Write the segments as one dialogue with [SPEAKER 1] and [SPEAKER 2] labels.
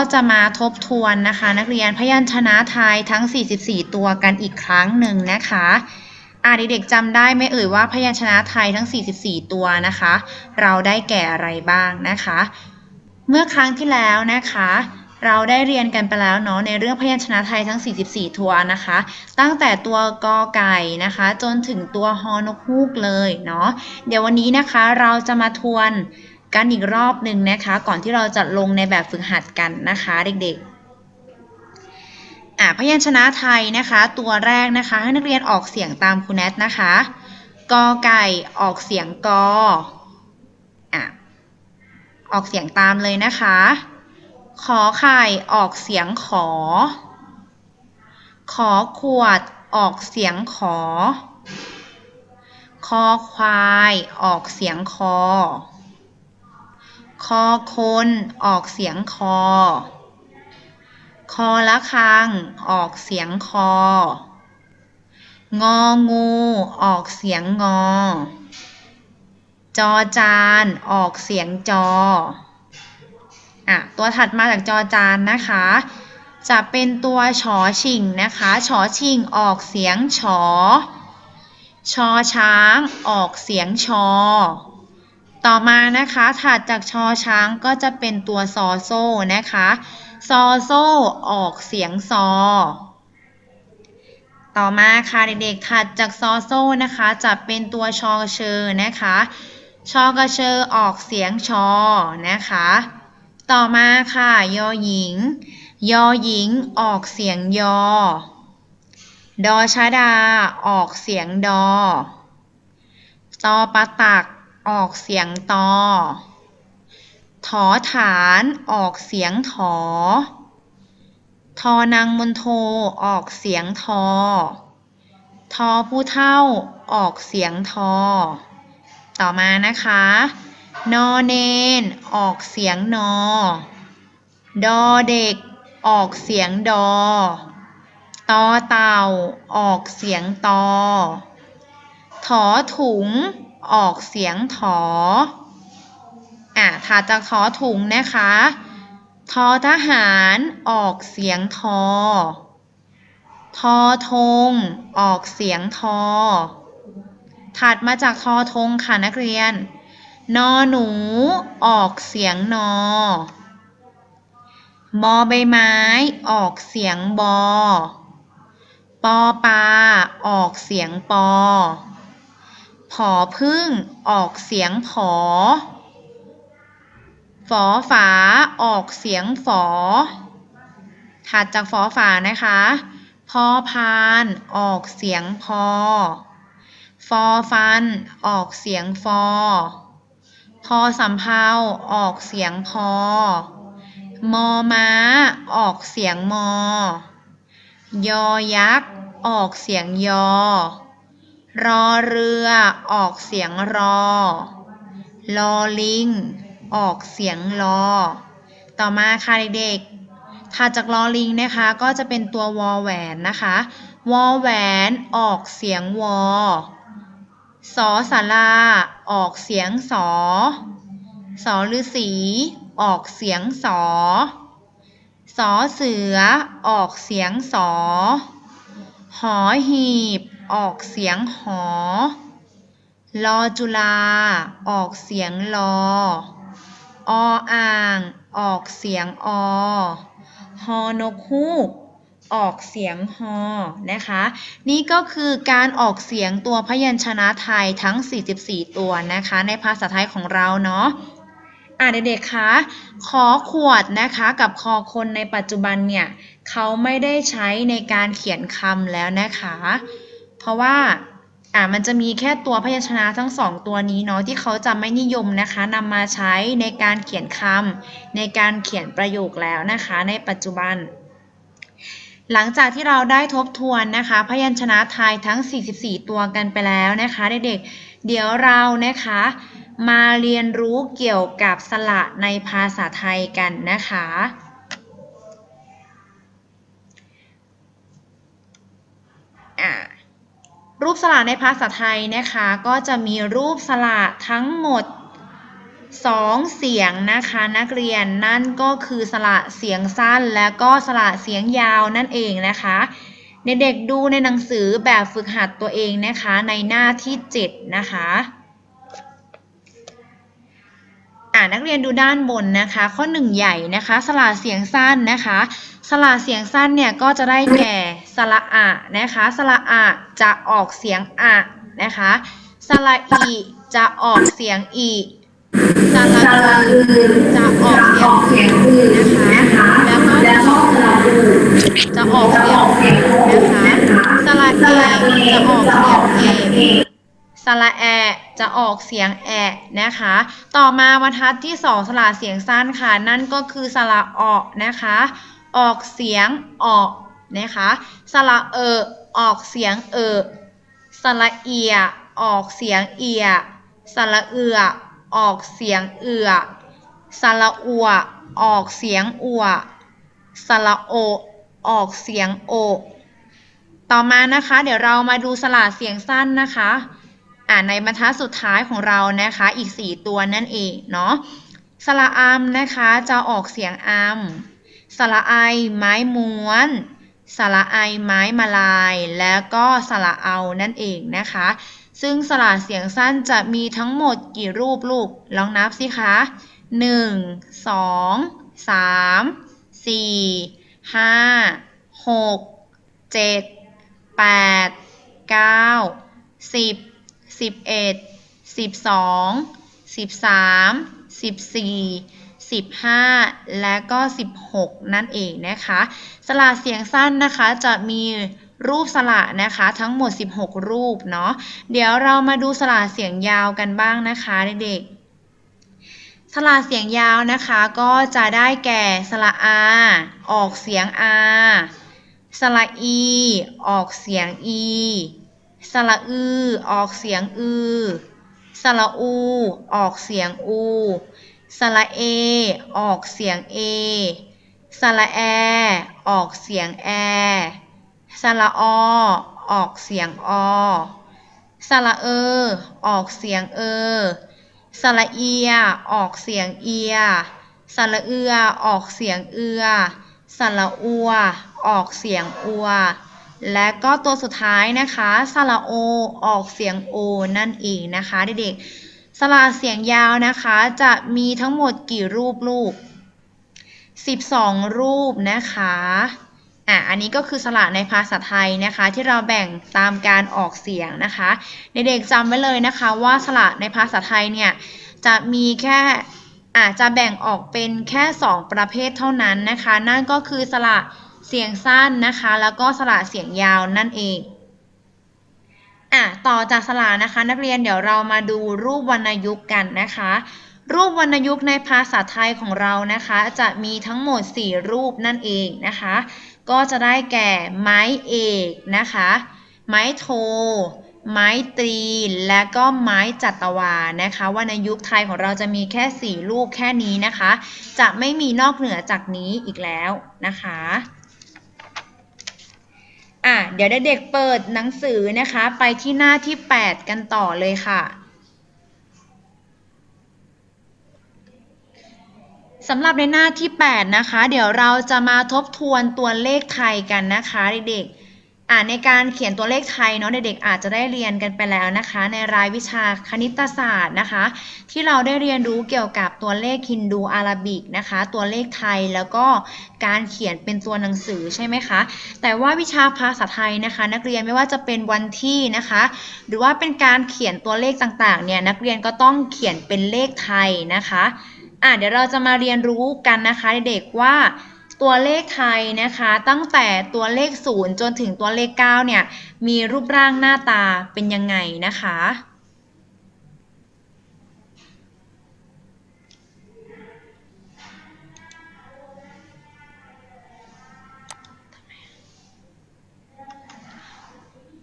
[SPEAKER 1] ก็จะมาทบทวนนะคะ นักเรียนพยัญชนะไทยทั้ง 44 ตัวกันอีกครั้งหนึ่งนะคะอ่าเด็กๆจำได้ไหมเอ่ยว่าพยัญชนะไทยทั้ง 44 ตัวนะคะ เราได้แก่อะไรบ้างนะคะ เมื่อครั้งที่แล้วนะคะ เราได้เรียนกันไปแล้วเนาะในเรื่องพยัญชนะไทยทั้ง 44 ตัวนะคะ ตั้งแต่ตัวกอไก่นะคะ จนถึงตัวฮอนกฮูกเลยเนาะเดี๋ยววันนี้นะคะเราจะมาทวน กันอีกรอบหนึ่งนะคะ ก่อนที่เราจะลงในแบบฝึกหัดกันนะคะเด็กๆ อะพยัญชนะไทยนะคะ ตัวแรกนะคะให้นักเรียนออกเสียงตามคุณแนทนะคะกอไก่ออกเสียงกออะออกเสียงตามเลยนะคะ ขอไข่ออกเสียงขอ ขอขวดออกเสียงขอ คอควายออกเสียงคอ คอคนออกเสียงคอ คอละคัง ออกเสียงคอ งองู ออกเสียงงอ จอจาน ออกเสียงจอ อะ ตัวถัดมาจากจอจานนะคะ จะเป็นตัวชอชิงนะคะชอชิงออกเสียงชอ ชอช้าง ออกเสียงชอ ต่อมานะคะถัดจากชอช้างก็จะเป็นตัวซอโซ่นะคะซอโซ่ออกเสียงซอ ต่อมาค่ะเด็กๆถัดจากซอโซ่นะคะจะเป็นตัวชอกระเชอนะคะชอกระเชอออกเสียงชอนะคะ ต่อมาค่ะยอหญิง ยอหญิงออกเสียงยอ ดอชดาออกเสียงดอตอปะตัก ออกเสียงตอ ถอฐานออกเสียงถอ ทอนางมนโทออกเสียงทอ ทอผู้เท่าออกเสียงทอ ต่อมานะคะ นอเนนออกเสียงนอ ดอเด็กออกเสียงดอ ตอเต่าออกเสียงตอ ถอถุง ออกเสียงถออะถัดจากถอถุงนะคะทอทหารออกเสียงทอ ทอธงออกเสียงทอ ถัดมาจากทอธงค่ะนักเรียน นอหนูออกเสียงนอบอใบไม้ออกเสียงบอ ปอปลาออกเสียงปอ ผอพึ่งออกเสียงผอ ฝอฝาออกเสียงฝอ ถัดจากฝอฝานะคะ พอพานออกเสียงพอ ฟอฟันออกเสียงฟอ พอสำเพาออกเสียงพอ มอม้าออกเสียงมอ ยอยักษ์ออกเสียงยอ รอเรือออกเสียงรอ ลอลิง ออกเสียงลอ ต่อมาค่ะเด็กๆถัดจากลอลิงนะคะก็จะเป็นตัววอแหวนนะคะ วอแหวนออกเสียงวอสอสาราออกเสียงสอ สอฤาษีออกเสียงสอ สอเสือออกเสียงสอ หอหีบ ออกเสียงหอ ลอจุลา ออกเสียงลอ ออ่าง ออกเสียงอ ฮอนกฮูก ออกเสียงฮอ นะคะ นี่ก็คือการออกเสียงตัวพยัญชนะไทยทั้ง 44 ตัวนะคะ ในภาษาไทยของเราเนาะอ่าเด็กๆคะขอขวดนะคะกับคอคนในปัจจุบันเนี่ยเขาไม่ได้ใช้ในการเขียนคำแล้วนะคะ ราะว่าอ่ามันจะมีแค่ตัวพยัญชนะทั้งสองตัวนี้เนาะที่เขาจะไม่นิยมนะคะนำมาใช้ในการเขียนคำในการเขียนประโยคแล้วนะคะ ในปัจจุบัน หลังจากที่เราได้ทบทวนนะคะ พยัญชนะไทยทั้ง 44 ตัวกันไปแล้วนะคะเด็กๆเดี๋ยวเรานะคะ มาเรียนรู้เกี่ยวกับสระในภาษาไทยกันนะคะอะ รูปสระในภาษาไทยนะคะ ก็จะมีรูปสระทั้งหมดสองเสียงนะคะนักเรียนนั่นก็คือสระเสียงสั้น และก็สระเสียงยาวนั่นเองนะคะเด็กๆดูในหนังสือแบบฝึกหัดตัวเองนะคะในหน้าที่ 7 นะคะ อ่านักเรียนดูด้านบนนะคะ ข้อ 1 ใหญ่นะคะ สระเสียงสั้นนะคะ สระเสียงสั้นเนี่ยก็จะได้แก่สระอะนะคะ สระอะจะออกเสียงอะนะคะ สระอีจะออกเสียงอีสระอือจะออกเสียงอืนะคะ แล้วก็จะออกจะออกเสียงอูนะคะ สระเอจะออกเสียงเอ สระแอจะออกเสียงแอะนะคะ ต่อมาบรรทัดที่สองสระเสียงสั้นค่ะ นั่นก็คือสระออกนะคะ ออกเสียงออกนะคะ สระเออออกเสียงเออสระเอีย ออกเสียงเอีย สระเอือ ออกเสียงเอือ สระอัว ออกเสียงอัว สระโอ ออกเสียงโอ ต่อมานะคะ เดี๋ยวเรามาดูสระเสียงสั้นนะคะ อ่าในบรรทัดสุดท้ายของเรานะคะอีก 4 ตัวนั่นเองเนาะสระอัมนะคะจะออกเสียงอัมสระไอไม้ม้วนสระไอไม้มาลาย แล้วก็สระเอานั่นเองนะคะ ซึ่งสระเสียงสั้นจะมีทั้งหมดกี่รูปลูกลองนับสิคะ1 2 3 4 5 6 7 8 9 10 11 12 13 14 15และก็16นั่นเองนะคะ สระเสียงสั้นนะคะจะมีรูปสระนะคะทั้งหมด 16 รูปเนาะเดี๋ยวเรามาดูสระเสียงยาวกันบ้างนะคะเด็กๆสระเสียงยาวนะคะก็จะได้แก่สระอาออกเสียงอาสระอีออกเสียงอี สระอือ ออกเสียงอือ สระอู ออกเสียงอู สระเอ ออกเสียงเอ สระแอ ออกเสียงแอ สระอ ออกเสียงอ สระเอ อออกเสียงเออสระเอีย ออกเสียงเอีย สระเอือ ออกเสียงเอือ สระอัว ออกเสียงอัว และก็ตัวสุดท้ายนะคะสระโอ ออกเสียงโอนั่นเองนะคะเด็กๆสระเสียงยาวนะคะ จะมีทั้งหมดกี่รูปลูก 12 รูปนะคะอะอันนี้ก็คือสระในภาษาไทยนะคะ ที่เราแบ่งตามการออกเสียงนะคะเด็กๆจำไว้เลยนะคะว่าสระในภาษาไทยเนี่ยจะมีแค่อาจจะแบ่งออกเป็นแค่ 2 ประเภทเท่านั้นนะคะ นั่นก็คือสระ เสียงสั้นนะคะ แล้วก็สระเสียงยาวนั่นเองอะต่อจากสระนะคะนักเรียนเดี๋ยวเรามาดูรูปวรรณยุกต์กันนะคะ รูปวรรณยุกต์ในภาษาไทยของเรานะคะ จะมีทั้งหมด 4 รูปนั่นเองนะคะ ก็จะได้แก่ไม้เอกนะคะ ไม้โท ไม้ตรี และก็ไม้จัตวานะคะวรรณยุกต์ไทยของเราจะมีแค่ 4 รูปแค่นี้นะคะ จะไม่มีนอกเหนือจากนี้อีกแล้วนะคะ อะเดี๋ยวเด็กๆเปิดหนังสือนะคะ ไปที่หน้าที่ 8 กันต่อเลยค่ะสำหรับในหน้าที่ 8 นะคะ เดี๋ยวเราจะมาทบทวนตัวเลขไทยกันนะคะเด็กๆ อ่าในการเขียนตัวเลขไทยเนาะเด็กๆอาจจะได้เรียนกันไปแล้วนะคะ ในรายวิชาคณิตศาสตร์นะคะ ที่เราได้เรียนรู้เกี่ยวกับตัวเลขฮินดูอาราบิกนะคะ ตัวเลขไทยแล้วก็การเขียนเป็นตัวหนังสือใช่ไหมคะ แต่ว่าวิชาภาษาไทยนะคะ นักเรียนไม่ว่าจะเป็นวันที่นะคะ หรือว่าเป็นการเขียนตัวเลขต่างๆเนี่ยนักเรียนก็ต้องเขียนเป็นเลขไทยนะคะอะเดี๋ยวเราจะมาเรียนรู้กันนะคะเด็กๆว่า ตัวเลขไทยนะคะ ตั้งแต่ตัวเลข 0 จนถึงตัวเลข 9 เนี่ย มีรูปร่างหน้าตาเป็นยังไงนะคะ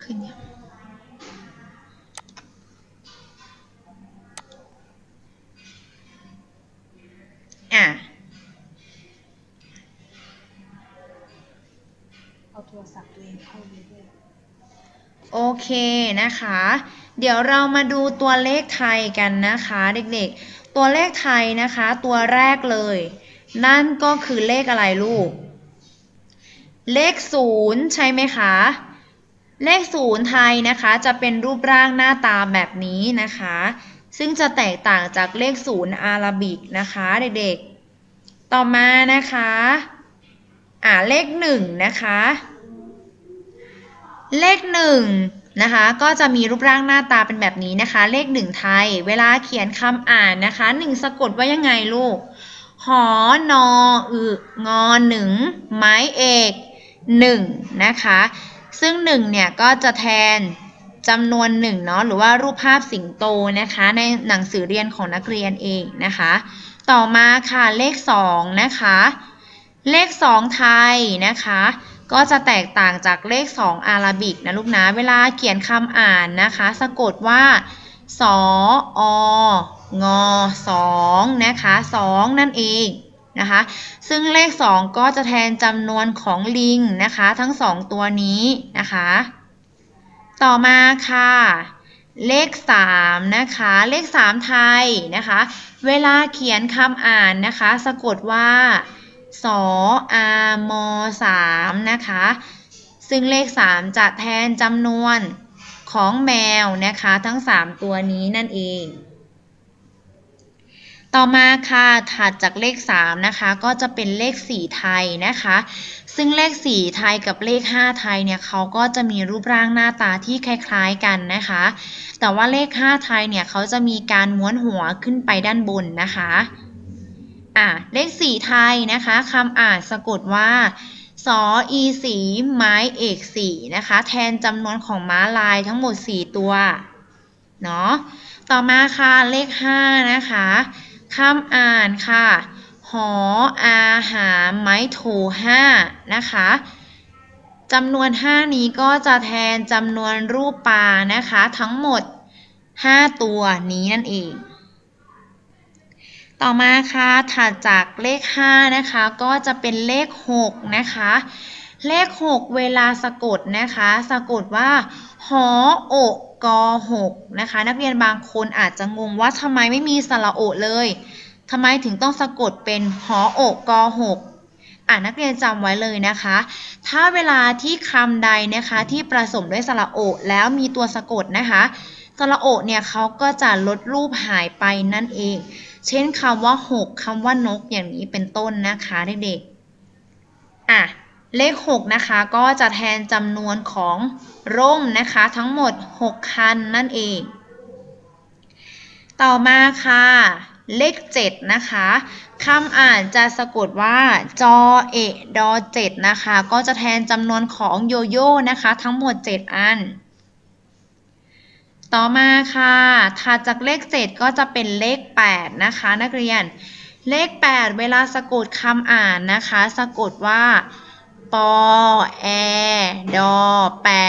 [SPEAKER 1] ขึ้นยังอะ
[SPEAKER 2] เอาโทรศัพท์ตัวเองเข้าไปด้วย
[SPEAKER 1] โอเคนะคะ เดี๋ยวเรามาดูตัวเลขไทยกันนะคะเด็กๆ ตัวเลขไทยนะคะ ตัวแรกเลย นั่นก็คือเลขอะไรลูก เลขศูนย์ใช่ไหมคะ เลขศูนย์ไทยนะคะ จะเป็นรูปร่างหน้าตาแบบนี้นะคะ ซึ่งจะแตกต่างจากเลขศูนย์อาราบิกนะคะเด็กๆ ต่อมานะคะ อ่าเลขหนึ่งนะคะ เลขหนึ่งนะคะ ก็จะมีรูปร่างหน้าตาเป็นแบบนี้นะคะ เลขหนึ่งไทย เวลาเขียนคำอ่านนะคะหนึ่งสะกดว่ายังไงลูก หอนออึงอหนึ่งไม้เอกหนึ่งนะคะ ซึ่งหนึ่งเนี่ยก็จะแทนจำนวนหนึ่งเนาะหรือว่ารูปภาพสิงโตนะคะ ในหนังสือเรียนของนักเรียนเองนะคะ ต่อมาค่ะเลขสองนะคะ เลขสองไทยนะคะ ก็จะแตกต่างจากเลข 2 อาราบิกนะลูกนะ เวลาเขียนคำอ่านนะคะ สะกดว่า สอองอสองนะคะสองนั่นเองนะคะ ซึ่งเลข 2 ก็จะแทนจำนวนของลิงนะคะ ทั้ง 2 ตัวนี้นะคะ ต่อมาค่ะเลข 3 นะคะ เลข 3 ไทยนะคะ เวลาเขียนคำอ่านนะคะ สะกดว่า สออามสามนะคะ ซึ่งเลข 3 จะแทนจำนวนของแมวนะคะ ทั้ง 3 ตัวนี้นั่นเอง ต่อมาค่ะถัดจากเลข 3 นะคะ ก็จะเป็นเลข 4 ไทยนะคะ ซึ่งเลข 4 ไทยกับเลข 5 ไทยเนี่ยเขาก็จะมีรูปร่างหน้าตาที่คล้ายๆกันนะคะ แต่ว่าเลข 5 ไทยเนี่ยเขาจะมีการม้วนหัวขึ้นไปด้านบนนะคะ อะเลขสี่ไทยนะคะคำอ่านสะกดว่าสออีสีไม้เอกสี่นะคะ แทนจำนวนของม้าลายทั้งหมด 4 ตัวเนาะต่อมาค่ะเลข 5 นะคะคำอ่านค่ะหออาหาไม้โทห้านะคะจำนวน 5 นี้ก็จะแทนจำนวนรูปปลานะคะ ทั้งหมด 5 ตัวนี้นั่นเอง ต่อมาค่ะถัดจากเลข 5 นะคะ ก็จะเป็นเลข 6 นะคะ เลข 6 เวลาสะกดนะคะ สะกดว่า หออกกอ6นะคะ นักเรียนบางคนอาจจะงงว่าทำไมไม่มีสระโอเลยทำไมถึงต้องสะกดเป็นหออกกอ6อ่านักเรียนจำไว้เลยนะคะ ถ้าเวลาที่คำใดนะคะที่ประสมด้วยสระโอแล้วมีตัวสะกดนะคะสระโอเนี่ยเขาก็จะลดรูปหายไปนั่นเอง เช่นคำว่าหกคำว่านกอย่างนี้เป็นต้นนะคะเด็กๆอะเลข 6 นะคะ ก็จะแทนจำนวนของร่มนะคะ ทั้งหมด 6 คันนั่นเอง ต่อมาค่ะ เลข 7 นะคะคำอ่านจะสะกดว่าจอเอดอ7นะคะ ก็จะแทนจำนวนของโยโย่นะคะ ทั้งหมด 7 อัน ต่อมาค่ะถัดจากเลข7ก็จะเป็นเลข 8 นะคะ นักเรียน เลข 8 เวลาสะกดคำอ่านนะคะ สะกดว่าปอแอดอ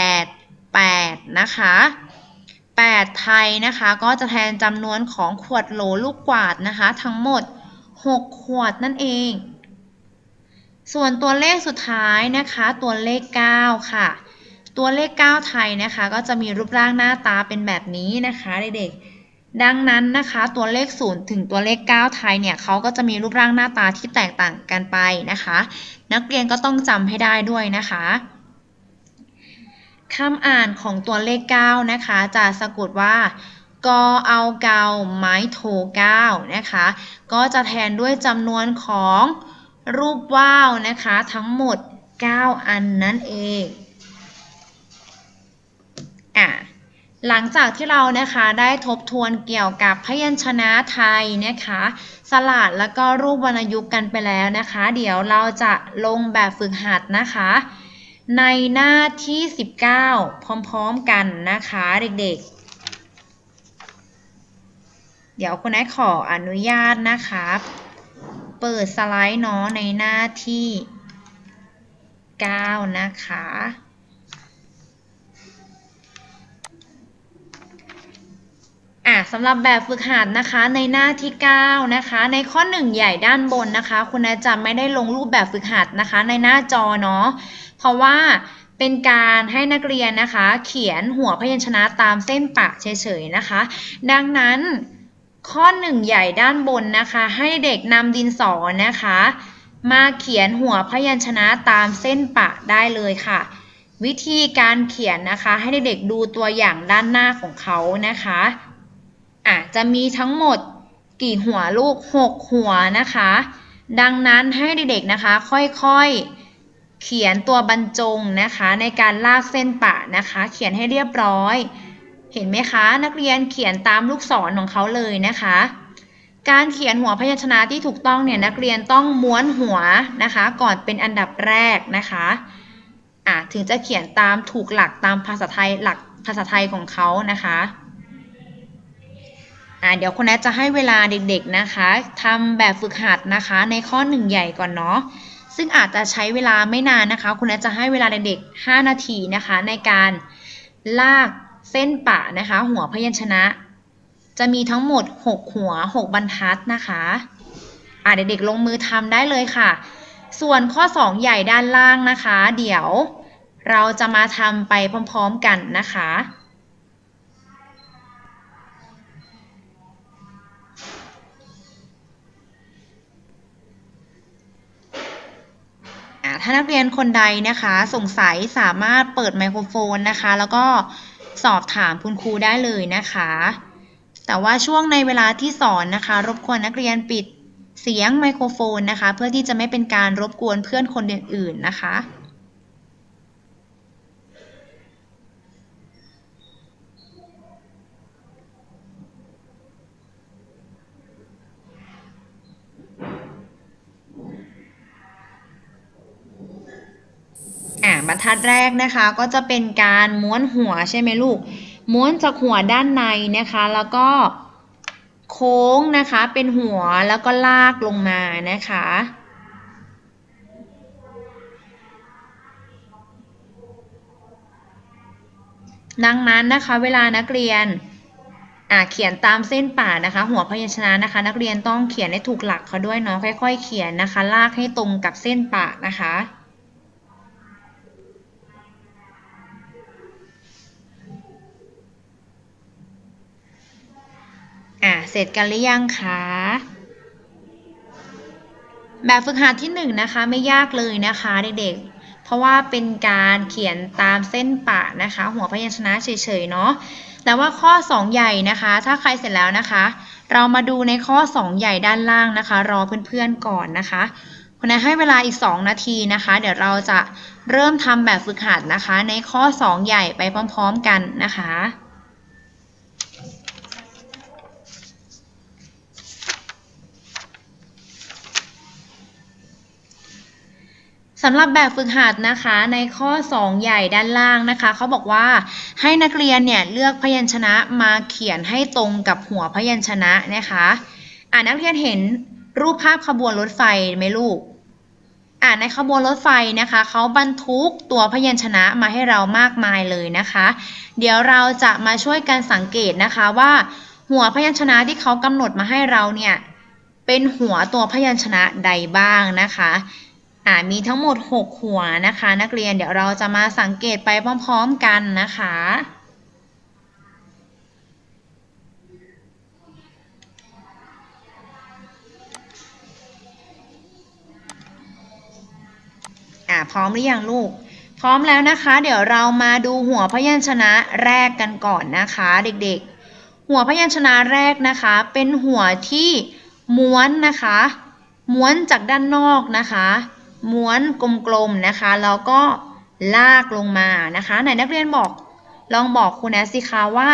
[SPEAKER 1] 8 8นะคะ8ไทยนะคะก็จะแทนจำนวนของขวดโหลลูกกวาดนะคะ ทั้งหมด 6 ขวดนั่นเอง ส่วนตัวเลขสุดท้ายนะคะ ตัวเลข 9 ค่ะ ตัวเลข 9 ไทยนะคะ ก็จะมีรูปร่างหน้าตาเป็นแบบนี้นะคะเด็กๆ ดังนั้นนะคะตัวเลข 0 ถึงตัวเลข 9 ไทยเนี่ยเขาก็จะมีรูปร่างหน้าตาที่แตกต่างกันไปนะคะ นักเรียนก็ต้องจำให้ได้ด้วยนะคะคำอ่านของตัวเลข 9 นะคะ จะสะกดว่ากอเอาเกาไม้โท9นะคะ ก็จะแทนด้วยจำนวนของรูปว่าวนะคะ ทั้งหมด 9 อันนั่นเอง อะหลังจากที่เรานะคะได้ทบทวนเกี่ยวกับพยัญชนะไทยนะคะ สลัดแล้วก็รูปวรรณยุกต์กันไปแล้วนะคะ เดี๋ยวเราจะลงแบบฝึกหัดนะคะ ในหน้าที่ 19 พร้อมๆกันนะคะเด็กๆ เดี๋ยวคุณนายขออนุญาตนะคะ เปิดสไลด์เนาะในหน้าที่ 9 นะคะ อะสำหรับแบบฝึกหัดนะคะในหน้าที่ 9 นะคะ ในข้อ 1 ใหญ่ด้านบนนะคะ คุณนายจะไม่ได้ลงรูปแบบฝึกหัดนะคะ ในหน้าจอเนาะเพราะว่าเป็นการให้นักเรียนนะคะ เขียนหัวพยัญชนะตามเส้นปะเฉยๆนะคะ ดังนั้นข้อหนึ่งใหญ่ด้านบนนะคะ ให้เด็กนำดินสอนะคะ มาเขียนหัวพยัญชนะตามเส้นปะได้เลยค่ะ วิธีการเขียนนะคะ ให้เด็กๆดูตัวอย่างด้านหน้าของเขานะคะ อะจะมีทั้งหมดกี่หัวลูก 6 หัวนะคะ ดังนั้นให้เด็กๆนะคะค่อยๆเขียนตัวบรรจงนะคะ ในการลากเส้นปะนะคะ เขียนให้เรียบร้อย เห็นไหมคะ นักเรียนเขียนตามลูกศรของเขาเลยนะคะ การเขียนหัวพยัญชนะที่ถูกต้องเนี่ยนักเรียนต้องม้วนหัวนะคะ ก่อนเป็นอันดับแรกนะคะอะถึงจะเขียนตามถูกหลักตามภาษาไทยหลักภาษาไทยของเขานะคะ อะเดี๋ยวคุณแอดจะให้เวลาเด็กๆนะคะทำแบบฝึกหัดนะคะในข้อหนึ่งใหญ่ก่อนเนาะซึ่งอาจจะใช้เวลาไม่นานนะคะ คุณแอดจะให้เวลาเด็กๆ5 นาทีนะคะ ในการลากเส้นปะนะคะ หัวพยัญชนะ จะมีทั้งหมด 6 หัว 6 บรรทัดนะคะอะเด็กๆลงมือทำได้เลยค่ะ ส่วนข้อ 2 ใหญ่ด้านล่างนะคะ เดี๋ยวเราจะมาทำไปพร้อมๆกันนะคะ ถ้านักเรียนคนใดนะคะ สงสัยสามารถเปิดไมโครโฟนนะคะ แล้วก็สอบถามคุณครูได้เลยนะคะ แต่ว่าช่วงในเวลาที่สอนนะคะ รบกวนนักเรียนปิดเสียงไมโครโฟนนะคะ เพื่อที่จะไม่เป็นการรบกวนเพื่อนคนอื่นๆนะคะ บรรทัดแรกนะคะ ก็จะเป็นการม้วนหัวใช่ไหมลูก ม้วนจากหัวด้านในนะคะ แล้วก็โค้งนะคะเป็นหัวแล้วก็ลากลงมานะคะ ดังนั้นนะคะเวลานักเรียนอ่าเขียนตามเส้นป่านะคะ หัวพยัญชนะนะคะ นักเรียนต้องเขียนให้ถูกหลักเขาด้วยเนาะค่อย ๆ เขียนนะคะ ลากให้ตรงกับเส้นป่านะคะ อะเสร็จกันหรือยังคะแบบฝึกหัดที่หนึ่งนะคะไม่ยากเลยนะคะเด็กๆ เพราะว่าเป็นการเขียนตามเส้นปะนะคะ หัวพยัญชนะเฉยๆเนาะแต่ว่าข้อ 2 ใหญ่นะคะ ถ้าใครเสร็จแล้วนะคะ เรามาดูในข้อ 2 ใหญ่ด้านล่างนะคะ รอเพื่อนๆก่อนนะคะคุณนายให้เวลาอีก 2 นาทีนะคะ เดี๋ยวเราจะเริ่มทำแบบฝึกหัดนะคะ ในข้อ 2 ใหญ่ไปพร้อม ๆ กันนะคะ สำหรับแบบฝึกหัดนะคะในข้อ 2 ใหญ่ด้านล่างนะคะเขาบอกว่าให้นักเรียนเนี่ยเลือกพยัญชนะมาเขียนให้ตรงกับหัวพยัญชนะนะคะอ่านักเรียนเห็นรูปภาพขบวนรถไฟไหมลูกอ่าในขบวนรถไฟนะคะเขาบรรทุกตัวพยัญชนะมาให้เรามากมายเลยนะคะ เดี๋ยวเราจะมาช่วยกันสังเกตนะคะว่า หัวพยัญชนะที่เขากำหนดมาให้เราเนี่ยเป็นหัวตัวพยัญชนะใดบ้างนะคะ อ่ามีทั้งหมด 6 หัวนะคะ นักเรียนเดี๋ยวเราจะมาสังเกตไปพร้อมๆกันนะคะ อ่าพร้อมหรือยังลูก พร้อมแล้วนะคะ เดี๋ยวเรามาดูหัวพยัญชนะแรกกันก่อนนะคะเด็กๆ หัวพยัญชนะแรกนะคะ เป็นหัวที่ม้วนนะคะ ม้วนจากด้านนอกนะคะ ม้วนกลมๆนะคะ แล้วก็ลากลงมานะคะไหนนักเรียนบอกลองบอกคุณแอสสิคะว่า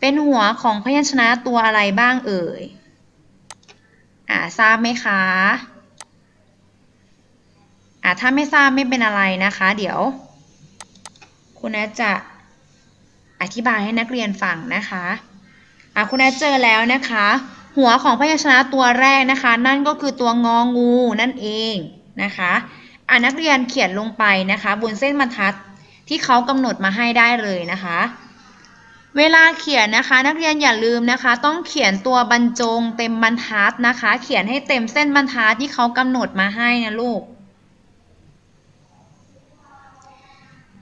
[SPEAKER 1] เป็นหัวของพยัญชนะตัวอะไรบ้างเอ่ยอ่าทราบไหมคะอ่าถ้าไม่ทราบไม่เป็นอะไรนะคะ เดี๋ยวคุณแอสจะอธิบายให้นักเรียนฟังนะคะอ่าคุณแอสเจอแล้วนะคะ หัวของพยัญชนะตัวแรกนะคะ นั่นก็คือตัวงองูนั่นเอง นะคะอ่านักเรียนเขียนลงไปนะคะบนเส้นบรรทัดที่เขากำหนดมาให้ได้เลยนะคะ เวลาเขียนนะคะ นักเรียนอย่าลืมนะคะ ต้องเขียนตัวบรรจงเต็มบรรทัดนะคะ เขียนให้เต็มเส้นบรรทัดที่เขากำหนดมาให้นะลูก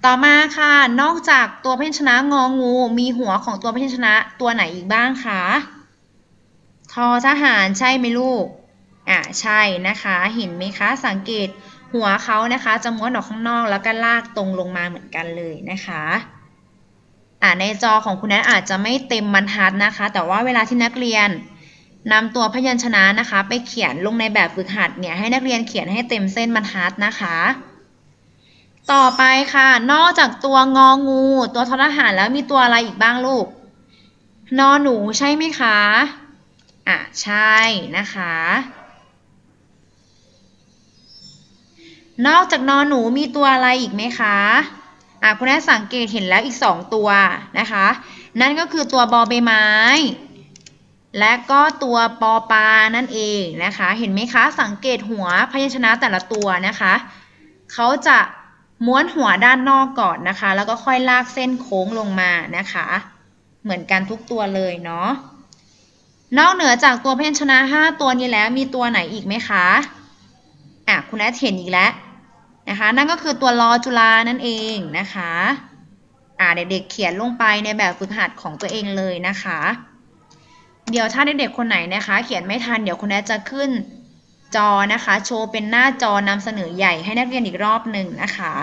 [SPEAKER 1] ต่อมาค่ะ นอกจากตัวพยัญชนะงองู มีหัวของตัวพยัญชนะตัวไหนอีกบ้างคะ ทอทหารใช่ไหมลูก อะใช่นะคะ เห็นไหมคะ สังเกตหัวเขานะคะจะม้วนออกข้างนอกแล้วก็ลากตรงลงมาเหมือนกันเลยนะคะอะในจอของคุณแนทอาจจะไม่เต็มบรรทัดนะคะ แต่ว่าเวลาที่นักเรียนนำตัวพยัญชนะนะคะ ไปเขียนลงในแบบฝึกหัดเนี่ยให้นักเรียนเขียนให้เต็มเส้นบรรทัดนะคะ ต่อไปค่ะ นอกจากตัวงองู ตัวทอหารแล้วมีตัวอะไรอีกบ้างลูก นอหนูใช่ไหมคะ อะใช่นะคะ นอกจากนอหนูมีตัวอะไรอีกไหมคะอะคุณแม่สังเกตเห็นแล้วอีกสองตัวนะคะ นั่นก็คือตัวบอใบไม้ และก็ตัวปอปลานั่นเองนะคะ เห็นไหมคะสังเกตหัวพยัญชนะแต่ละตัวนะคะเขาจะม้วนหัวด้านนอกก่อนนะคะ แล้วก็ค่อยลากเส้นโค้งลงมานะคะ เหมือนกันทุกตัวเลยเนาะนอกเหนือจากตัวพยัญชนะ 5 ตัวนี้แล้วมีตัวไหนอีกไหมคะ อะคุณแอดเห็นอีกแล้วนะคะ นั่นก็คือตัวลอจุฬานั่นเองนะคะอ่าเด็กๆเขียนลงไปในแบบฝึกหัดของตัวเองเลยนะคะ เดี๋ยวถ้าเด็กๆคนไหนนะคะ เขียนไม่ทันเดี๋ยวคุณแอดจะขึ้นจอนะคะ โชว์เป็นหน้าจอนำเสนอใหญ่ให้นักเรียนอีกรอบหนึ่งนะคะ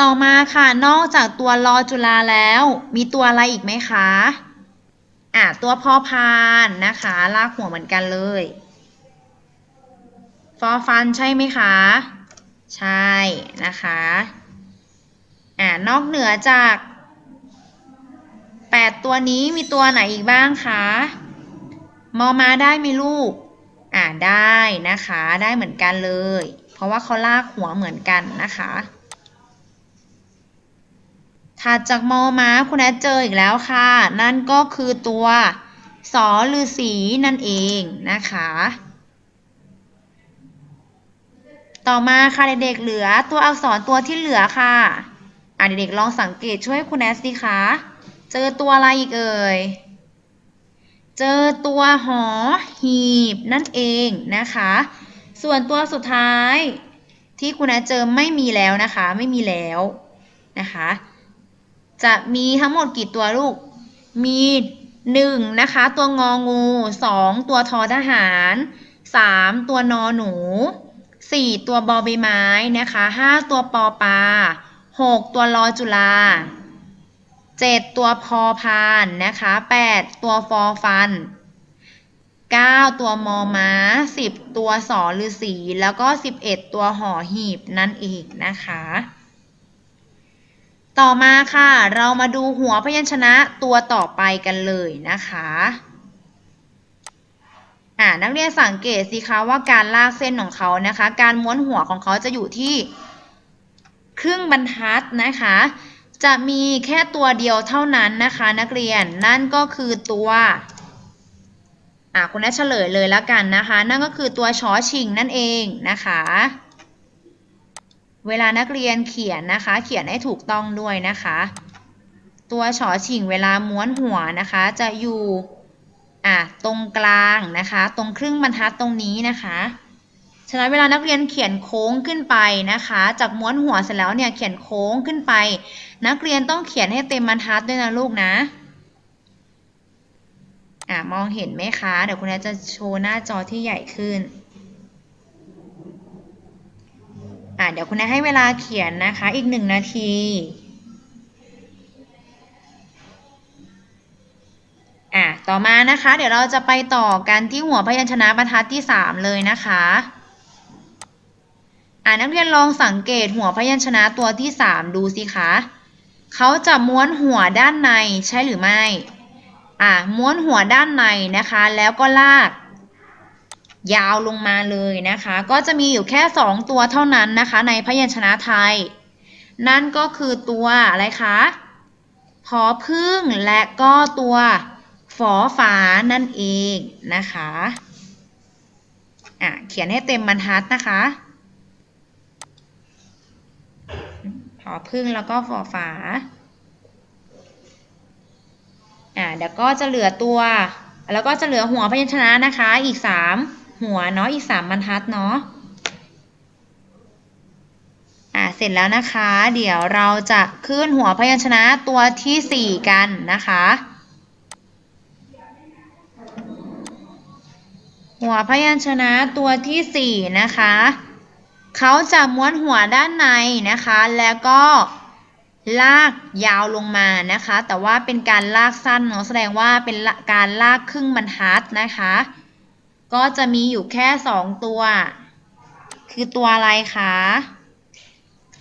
[SPEAKER 1] ต่อมาค่ะนอกจากตัวลอจุฬาแล้ว มีตัวอะไรอีกไหมคะอะตัวพอพานนะคะ ลากหัวเหมือนกันเลย ฟอฟันใช่ไหมคะ ใช่นะคะอ่านอกเหนือจาก 8 ตัวนี้มีตัวไหนอีกบ้างคะมอมาได้ไหมลูกอ่าได้นะคะได้เหมือนกันเลย เพราะว่าเขาลากหัวเหมือนกันนะคะถัดจากมอม้าคุณแอดเจออีกแล้วค่ะ นั่นก็คือตัวสอฤาษีนั่นเองนะคะ ต่อมาค่ะเด็กๆเหลือตัวอักษรตัวที่เหลือค่ะอะเด็กๆลองสังเกตช่วยคุณแอดสิคะเจอตัวอะไรอีกเอ่ยเจอตัวหอหีบนั่นเองนะคะ ส่วนตัวสุดท้ายที่คุณแอดเจอไม่มีแล้วนะคะ ไม่มีแล้วนะคะ จะมีทั้งหมดกี่ตัวลูกมีหนึ่งนะคะ ตัวงองูสองตัวทอทหารสามตัวนอหนู สี่ตัวบอใบไม้นะคะห้าตัวปอปลาหกตัวลอจุฬาเจ็ดตัวพอพานนะคะแปดตัวฟอฟันเก้าตัวมอม้าสิบตัวสอฤาษีแล้วก็สิบเอ็ดตัวห่อหีบนั่นเองนะคะ ต่อมาค่ะ เรามาดูหัวพยัญชนะตัวต่อไปกันเลยนะคะ อ่านักเรียนสังเกตสิคะว่าการลากเส้นของเขานะคะ การม้วนหัวของเขาจะอยู่ที่ครึ่งบรรทัดนะคะ จะมีแค่ตัวเดียวเท่านั้นนะคะ นักเรียนนั่นก็คือตัวอ่าคุณนัทเฉลยเลยแล้วกันนะคะ นั่นก็คือตัวชอชิงนั่นเองนะคะ เวลานักเรียนเขียนนะคะ เขียนให้ถูกต้องด้วยนะคะ ตัวฉอฉิงเวลาม้วนหัวนะคะ จะอยู่ อะตรงกลางนะคะ ตรงครึ่งบรรทัดตรงนี้นะคะฉะนั้นเวลานักเรียนเขียนโค้งขึ้นไปนะคะ จากม้วนหัวเสร็จแล้วเนี่ยเขียนโค้งขึ้นไป นักเรียนต้องเขียนให้เต็มบรรทัดด้วยนะลูกนะอะมองเห็นไหมคะ เดี๋ยวคุณแม่จะโชว์หน้าจอที่ใหญ่ขึ้นอะเดี๋ยวคุณแม่ให้เวลาเขียนนะคะอีกหนึ่งนาที อะต่อมานะคะ เดี๋ยวเราจะไปต่อกันที่หัวพยัญชนะบรรทัดที่ 3 เลยนะคะอะนักเรียนลองสังเกตหัวพยัญชนะตัวที่ 3 ดูสิคะเขาจะม้วนหัวด้านในใช่หรือไม่อะม้วนหัวด้านในนะคะ แล้วก็ลาก ยาวลงมาเลยนะคะ ก็จะมีอยู่แค่ 2 ตัวเท่านั้นนะคะ ในพยัญชนะไทย นั่นก็คือตัวอะไรคะพอพึ่งและก็ตัว อฝานั่นเองนะคะอะเขียนให้เต็มบรรทัดนะคะพอพึ่งแล้วก็ฝอฝาอะเดี๋ยวก็จะเหลือตัว แล้วก็จะเหลือหัวพยัญชนะนะคะ อีกสามหัวเนาะอีกสามบรรทัดเนาะอะเสร็จแล้วนะคะ เดี๋ยวเราจะขึ้นหัวพยัญชนะตัวที่สี่กันนะคะ หัวพยัญชนะตัวที่สี่นะคะเขาจะม้วนหัวด้านในนะคะ แล้วก็ลากยาวลงมานะคะ แต่ว่าเป็นการลากสั้นเนาะแสดงว่าเป็นการลากครึ่งบรรทัดนะคะ ก็จะมีอยู่แค่สองตัว คือตัวอะไรคะ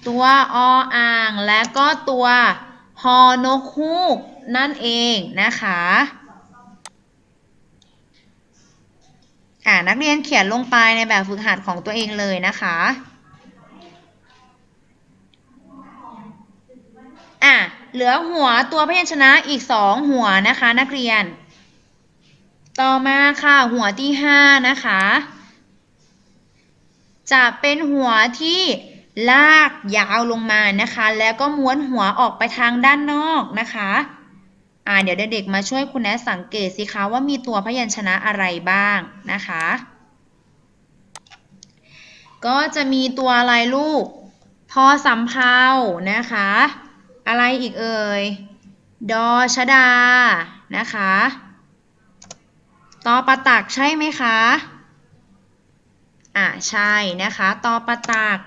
[SPEAKER 1] ตัวออ่างและก็ตัวฮอนกฮูกนั่นเองนะคะ อ่านักเรียนเขียนลงไปในแบบฝึกหัดของตัวเองเลยนะคะอะเหลือหัวตัวพยัญชนะอีกสองหัวนะคะ นักเรียน ต่อมาค่ะหัวที่ห้านะคะ จะเป็นหัวที่ลากยาวลงมานะคะ แล้วก็ม้วนหัวออกไปทางด้านนอกนะคะ อ่าเดี๋ยวเด็กๆมาช่วยคุณแนทสังเกตสิคะว่ามีตัวพยัญชนะอะไรบ้างนะคะ ก็จะมีตัวอะไรลูก พอสำเพานะคะ อะไรอีกเอ่ย ดอชดา นะคะตอประตักใช่ไหมคะ อ่าใช่นะคะตอประตัก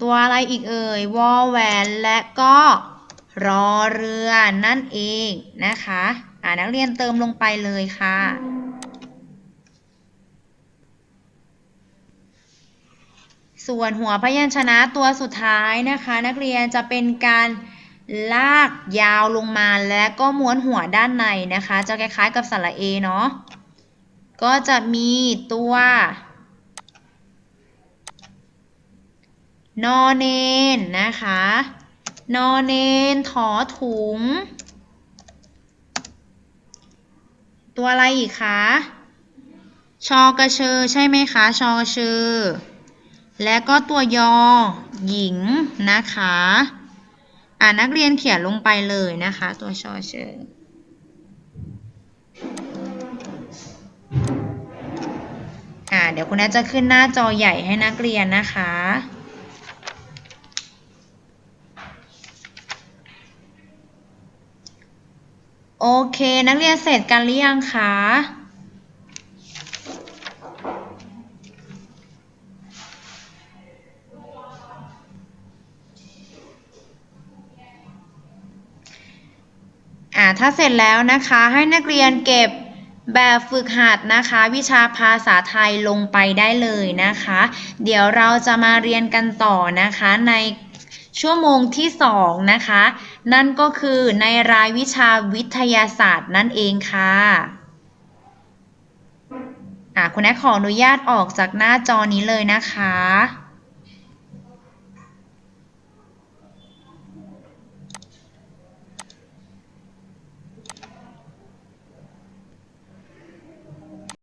[SPEAKER 1] ตัวอะไรอีกเอ่ย วอแหวนและก็ รอเรือนั่นเองนะคะอ่านักเรียนเติมลงไปเลยค่ะ ส่วนหัวพยัญชนะตัวสุดท้ายนะคะ นักเรียนจะเป็นการลากยาวลงมาและก็ม้วนหัวด้านในนะคะ จะคล้ายๆกับสระเอเนาะก็จะมีตัวนอเนนนะคะ นอเนนถอถุง ตัวอะไรอีกคะชอกระเชอใช่ไหมคะชอกระเชอและก็ตัวยอหญิงนะคะ อ่านักเรียนเขียนลงไปเลยนะคะ ตัวชอเชออ่าเดี๋ยวคุณแม่จะขึ้นหน้าจอใหญ่ให้นักเรียนนะคะ โอเคนักเรียนเสร็จกันหรือยังคะอ่าถ้าเสร็จแล้วนะคะให้นักเรียนเก็บแบบฝึกหัดนะคะ วิชาภาษาไทยลงไปได้เลยนะคะ เดี๋ยวเราจะมาเรียนกันต่อนะคะในชั่วโมงที่สองนะคะ นั่นก็คือในรายวิชาวิทยาศาสตร์นั่นเองค่ะคุณแม่ขออนุญาตออกจากหน้าจอนี้เลยนะคะ